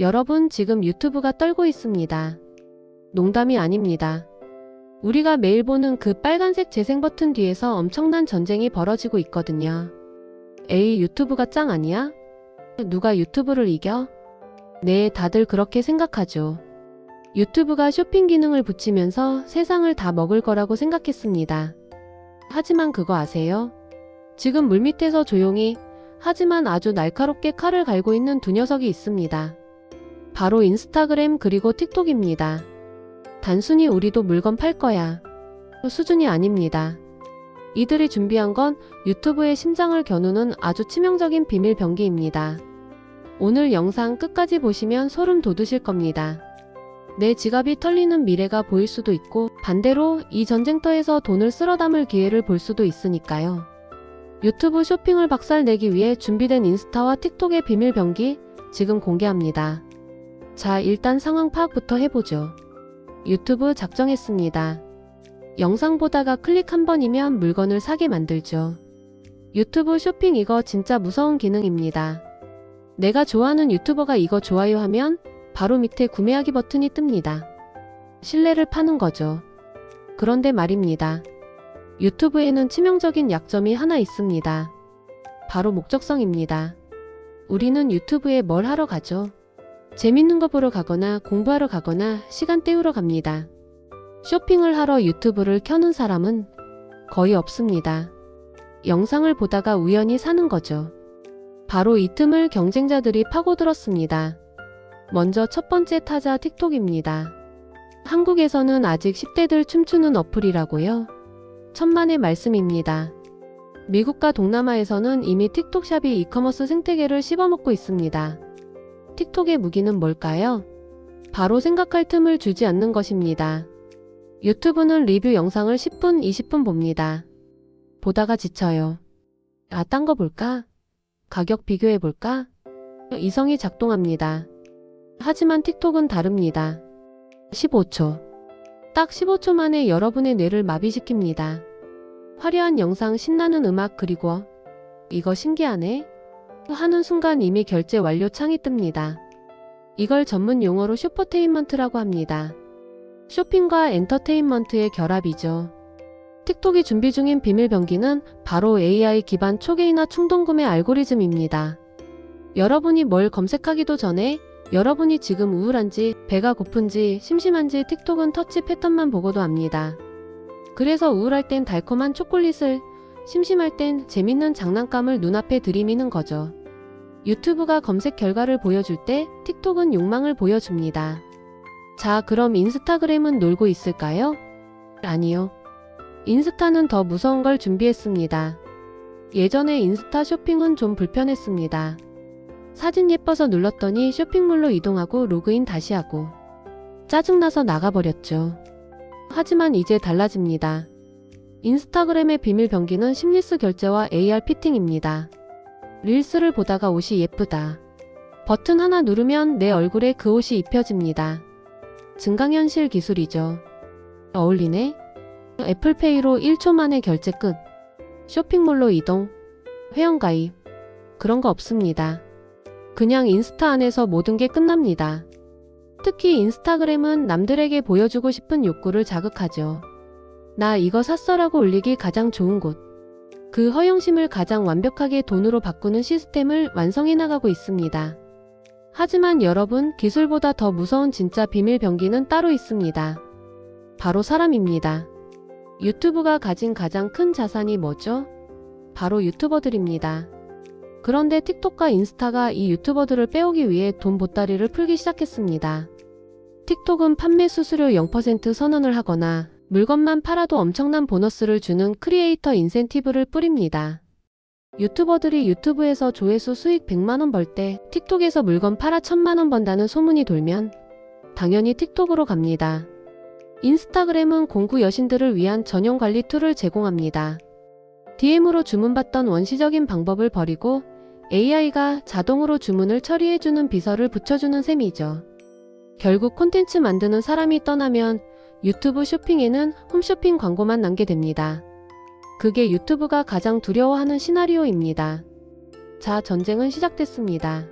여러분 지금 유튜브가 떨고 있습니다. 농담이 아닙니다. 우리가 매일 보는 그 빨간색 재생 버튼 뒤에서 엄청난 전쟁이 벌어지고 있거든요. 에이 유튜브가 짱 아니야? 누가 유튜브를 이겨? 네, 다들 그렇게 생각하죠. 유튜브가 쇼핑 기능을 붙이면서 세상을 다 먹을 거라고 생각했습니다. 하지만 그거 아세요? 지금 물밑에서 조용히 하지만 아주 날카롭게 칼을 갈고 있는 두 녀석이 있습니다. 바로 인스타그램 그리고 틱톡입니다. 단순히 우리도 물건 팔 거야. 수준이 아닙니다. 이들이 준비한 건 유튜브의 심장을 겨누는 아주 치명적인 비밀 병기입니다. 오늘 영상 끝까지 보시면 소름 돋으실 겁니다. 내 지갑이 털리는 미래가 보일 수도 있고 반대로 이 전쟁터에서 돈을 쓸어 담을 기회를 볼 수도 있으니까요. 유튜브 쇼핑을 박살내기 위해 준비된 인스타와 틱톡의 비밀 병기 지금 공개합니다. 자, 일단 상황 파악부터 해보죠. 유튜브 작정했습니다. 영상 보다가 클릭 한 번이면 물건을 사게 만들죠. 유튜브 쇼핑 이거 진짜 무서운 기능입니다. 내가 좋아하는 유튜버가 이거 좋아요 하면 바로 밑에 구매하기 버튼이 뜹니다. 신뢰를 파는 거죠. 그런데 말입니다. 유튜브에는 치명적인 약점이 하나 있습니다. 바로 목적성입니다. 우리는 유튜브에 뭘 하러 가죠? 재밌는 거 보러 가거나 공부하러 가거나 시간 때우러 갑니다. 쇼핑을 하러 유튜브를 켜는 사람은 거의 없습니다. 영상을 보다가 우연히 사는 거죠. 바로 이 틈을 경쟁자들이 파고들었습니다. 먼저 첫 번째 타자 틱톡입니다. 한국에서는 아직 10대들 춤추는 어플이라고요? 천만의 말씀입니다. 미국과 동남아에서는 이미 틱톡샵이 이커머스 생태계를 씹어먹고 있습니다. 틱톡의 무기는 뭘까요? 바로 생각할 틈을 주지 않는 것입니다. 유튜브는 리뷰 영상을 10분, 20분 봅니다. 보다가 지쳐요. 아, 딴 거 볼까? 가격 비교해 볼까? 이성이 작동합니다. 하지만 틱톡은 다릅니다. 15초. 딱 15초 만에 여러분의 뇌를 마비시킵니다. 화려한 영상, 신나는 음악, 그리고 이거 신기하네? 하는 순간 이미 결제 완료 창이 뜹니다. 이걸 전문 용어로 슈퍼테인먼트라고 합니다. 쇼핑과 엔터테인먼트의 결합이죠. 틱톡이 준비 중인 비밀 병기는 바로 AI 기반 초계이나 충동구매 알고리즘입니다. 여러분이 뭘 검색하기도 전에 여러분이 지금 우울한지, 배가 고픈지, 심심한지 틱톡은 터치 패턴만 보고도 압니다. 그래서 우울할 땐 달콤한 초콜릿을, 심심할 땐 재밌는 장난감을 눈앞에 들이미는 거죠. 유튜브가 검색 결과를 보여줄 때 틱톡은 욕망을 보여줍니다. 자, 그럼 인스타그램은 놀고 있을까요? 아니요. 인스타는 더 무서운 걸 준비했습니다. 예전에 인스타 쇼핑은 좀 불편했습니다. 사진 예뻐서 눌렀더니 쇼핑몰로 이동하고 로그인 다시 하고 짜증나서 나가버렸죠. 하지만 이제 달라집니다. 인스타그램의 비밀 병기는 심리스 결제와 AR 피팅입니다. 릴스를 보다가 옷이 예쁘다. 버튼 하나 누르면 내 얼굴에 그 옷이 입혀집니다. 증강현실 기술이죠. 어울리네? 애플페이로 1초 만에 결제 끝. 쇼핑몰로 이동. 회원 가입. 그런 거 없습니다. 그냥 인스타 안에서 모든 게 끝납니다. 특히 인스타그램은 남들에게 보여주고 싶은 욕구를 자극하죠. 나 이거 샀어라고 올리기 가장 좋은 곳. 그 허영심을 가장 완벽하게 돈으로 바꾸는 시스템을 완성해 나가고 있습니다. 하지만 여러분, 기술보다 더 무서운 진짜 비밀 병기는 따로 있습니다. 바로 사람입니다. 유튜브가 가진 가장 큰 자산이 뭐죠? 바로 유튜버들입니다. 그런데 틱톡과 인스타가 이 유튜버들을 빼오기 위해 돈 보따리를 풀기 시작했습니다. 틱톡은 판매 수수료 0% 선언을 하거나 물건만 팔아도 엄청난 보너스를 주는 크리에이터 인센티브를 뿌립니다. 유튜버들이 유튜브에서 조회수 수익 100만원 벌 때 틱톡에서 물건 팔아 1000만원 번다는 소문이 돌면 당연히 틱톡으로 갑니다. 인스타그램은 공구 여신들을 위한 전용 관리 툴을 제공합니다. DM으로 주문받던 원시적인 방법을 버리고 AI가 자동으로 주문을 처리해주는 비서를 붙여주는 셈이죠. 결국 콘텐츠 만드는 사람이 떠나면 유튜브 쇼핑에는 홈쇼핑 광고만 남게 됩니다. 그게 유튜브가 가장 두려워하는 시나리오입니다. 자, 전쟁은 시작됐습니다.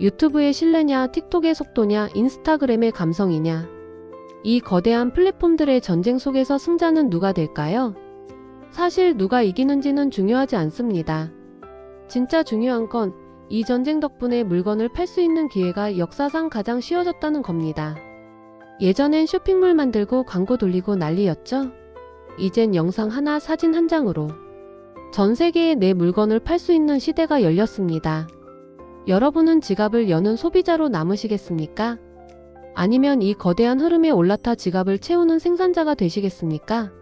유튜브의 신뢰냐, 틱톡의 속도냐, 인스타그램의 감성이냐. 이 거대한 플랫폼들의 전쟁 속에서 승자는 누가 될까요? 사실 누가 이기는지는 중요하지 않습니다. 진짜 중요한 건 이 전쟁 덕분에 물건을 팔 수 있는 기회가 역사상 가장 쉬워졌다는 겁니다. 예전엔 쇼핑몰 만들고 광고 돌리고 난리였죠? 이젠 영상 하나 사진 한 장으로 전 세계에 내 물건을 팔 수 있는 시대가 열렸습니다. 여러분은 지갑을 여는 소비자로 남으시겠습니까? 아니면 이 거대한 흐름에 올라타 지갑을 채우는 생산자가 되시겠습니까?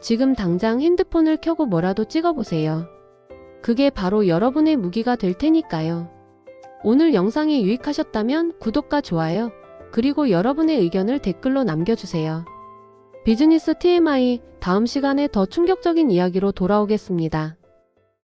지금 당장 핸드폰을 켜고 뭐라도 찍어보세요. 그게 바로 여러분의 무기가 될 테니까요. 오늘 영상이 유익하셨다면 구독과 좋아요, 그리고 여러분의 의견을 댓글로 남겨주세요. 비즈니스 TMI 다음 시간에 더 충격적인 이야기로 돌아오겠습니다.